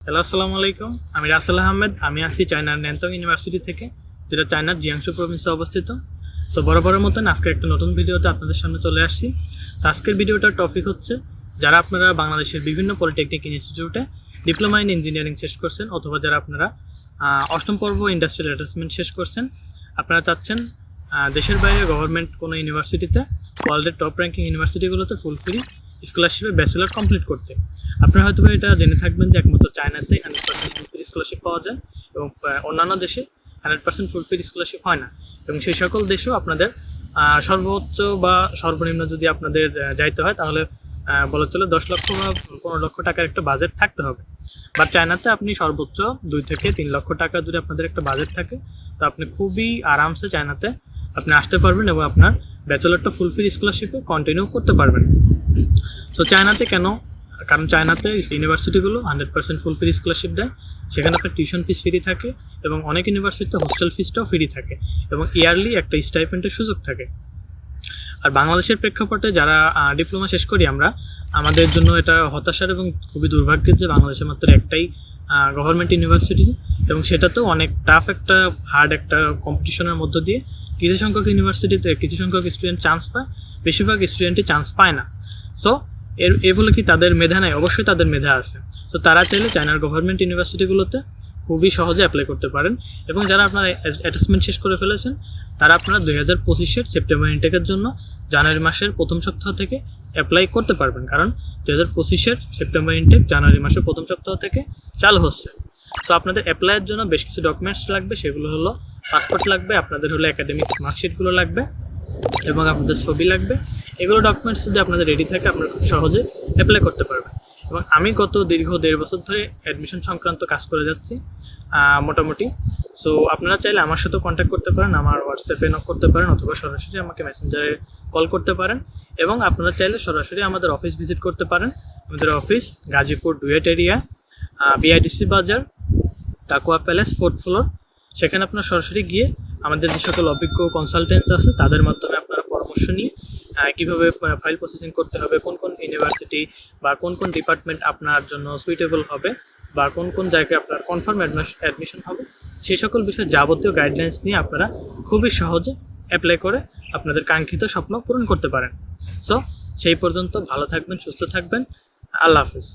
Hello আসসালামু আলাইকুম আমি রাসেল আহমেদ। আমি আছি চায়নার ন্যান্তং ইউনিভার্সিটি থেকে যেটা চায়নার জিয়াংশু প্রভিন্সে অবস্থিত। সো বরাবরের মতন আজকে একটা নতুন ভিডিওতে আপনাদের সামনে চলে আসছি। So, আজকের ভিডিওটার টপিক হচ্ছে যারা আপনারা বাংলাদেশের বিভিন্ন পলিটেকনিক ইনস্টিটিউটে ডিপ্লোমা ইন ইঞ্জিনিয়ারিং শেষ করছেন অথবা যারা আপনারা অষ্টম পর্ব ইন্ডাস্ট্রিয়াল অ্যাটাচমেন্ট শেষ করছেন আপনারা চাচ্ছেন দেশের বাইরে গভর্নমেন্ট কোনো ইউনিভার্সিটিতে ওয়ার্ল্ডের টপ র্যাঙ্কিং ইউনিভার্সিটিগুলোতে ফুল ফ্রি স্কলারশিপে ব্যাচেলার কমপ্লিট করতে। আপনারা হয়তো এটা জেনে থাকবেন যে একমাত্র চায়নাতে hundred percent full free scholarship পাওয়া যায় এবং অন্যান্য দেশে hundred percent full free scholarship হয় না। এবং সেই সকল দেশেও আপনাদের সর্বোচ্চ বা সর্বনিম্ন যদি আপনাদের যাইতে হয় তাহলে বলা চলে দশ লক্ষ বা পনেরো লক্ষ টাকার একটা বাজেট থাকতে হবে। বাট চায়নাতে আপনি সর্বোচ্চ দুই থেকে তিন লক্ষ টাকা যদি আপনাদের একটা বাজেট থাকে, তো আপনি খুবই আরামসে চায়নাতে আপনি আসতে পারবেন এবং আপনার ব্যাচেলারটা ফুল ফ্রি স্কলারশিপে কন্টিনিউ করতে পারবেন। সো চায়নাতে কেন? কারণ চায়নাতে ইউনিভার্সিটিগুলো hundred percent full free scholarship দেয়। সেখানে আপনার টিউশন ফিস ফ্রি থাকে এবং অনেক ইউনিভার্সিটিতে হোস্টেল ফিসটাও ফ্রি থাকে এবং ইয়ারলি একটা স্টাইপেন্টের সুযোগ থাকে। আর বাংলাদেশের প্রেক্ষাপটে যারা ডিপ্লোমা শেষ করি আমরা, আমাদের জন্য এটা হতাশার এবং খুবই দুর্ভাগ্যের যে বাংলাদেশে মাত্র একটাই গভর্নমেন্ট ইউনিভার্সিটি এবং সেটাতেও অনেক টাফ একটা হার্ড একটা কম্পিটিশনের মধ্য দিয়ে কিছু সংখ্যক ইউনিভার্সিটিতে কিছু সংখ্যক স্টুডেন্ট চান্স পায়, বেশিরভাগ স্টুডেন্টই চান্স পায় না। সো এর এ বলে কি তাদের মেধা নাই? অবশ্যই তাদের মেধা আছে। তো তারা চাইলে চায়নার গভর্নমেন্ট ইউনিভার্সিটিগুলোতে খুবই সহজে অ্যাপ্লাই করতে পারেন এবং যারা আপনারা অ্যাটাচমেন্ট শেষ করে ফেলেছেন, তারা আপনারা দুই হাজার পঁচিশের সেপ্টেম্বর ইনটেকের জন্য জানুয়ারি মাসের প্রথম সপ্তাহ থেকে অ্যাপ্লাই করতে পারবেন। কারণ দু হাজার পঁচিশের সেপ্টেম্বর ইনটেক জানুয়ারি মাসের প্রথম সপ্তাহ থেকে চালু হচ্ছে। তো আপনাদের অ্যাপ্লাইয়ের জন্য বেশ কিছু ডকুমেন্টস লাগবে। সেগুলো হলো পাসপোর্ট লাগবে, আপনাদের হলো একাডেমিক মার্কশিটগুলো লাগবে এবং আপনাদের ছবি লাগবে। এগুলো ডকুমেন্টস যদি আপনাদের রেডি থাকে, আপনারা খুব সহজে অ্যাপ্লাই করতে পারবেন। এবং আমি গত দীর্ঘ দেড় বছর ধরে অ্যাডমিশন সংক্রান্ত কাজ করে যাচ্ছি। মোটামুটি সো আপনারা চাইলে আমার সাথেও কন্ট্যাক্ট করতে পারেন, আমার হোয়াটসঅ্যাপে নক করতে পারেন অথবা সরাসরি আমাকে মেসেঞ্জারে কল করতে পারেন। এবং আপনারা চাইলে সরাসরি আমাদের অফিস ভিজিট করতে পারেন। আমাদের office Gazipur DUET area BIDC Bazar, Takua palace fourth floor সেখানে আপনার সরাসরি গিয়ে আমাদের যে সকল অভিজ্ঞ কনসালটেন্টস আছে, তাদের মাধ্যমে আপনারা পরামর্শ নিয়ে কীভাবে ফাইল প্রসেসিং করতে হবে, কোন কোন ইউনিভার্সিটি বা কোন কোন ডিপার্টমেন্ট আপনার জন্য সুইটেবল হবে বা কোন কোন জায়গায় আপনার কনফার্ম অ্যাডমিশন হবে, সেই সকল বিষয়ে যাবতীয় গাইডলাইন্স নিয়ে আপনারা খুবই সহজে অ্যাপ্লাই করে আপনাদের কাঙ্ক্ষিত স্বপ্ন পূরণ করতে পারেন। সো সেই পর্যন্ত ভালো থাকবেন, সুস্থ থাকবেন। আল্লাহ হাফিজ।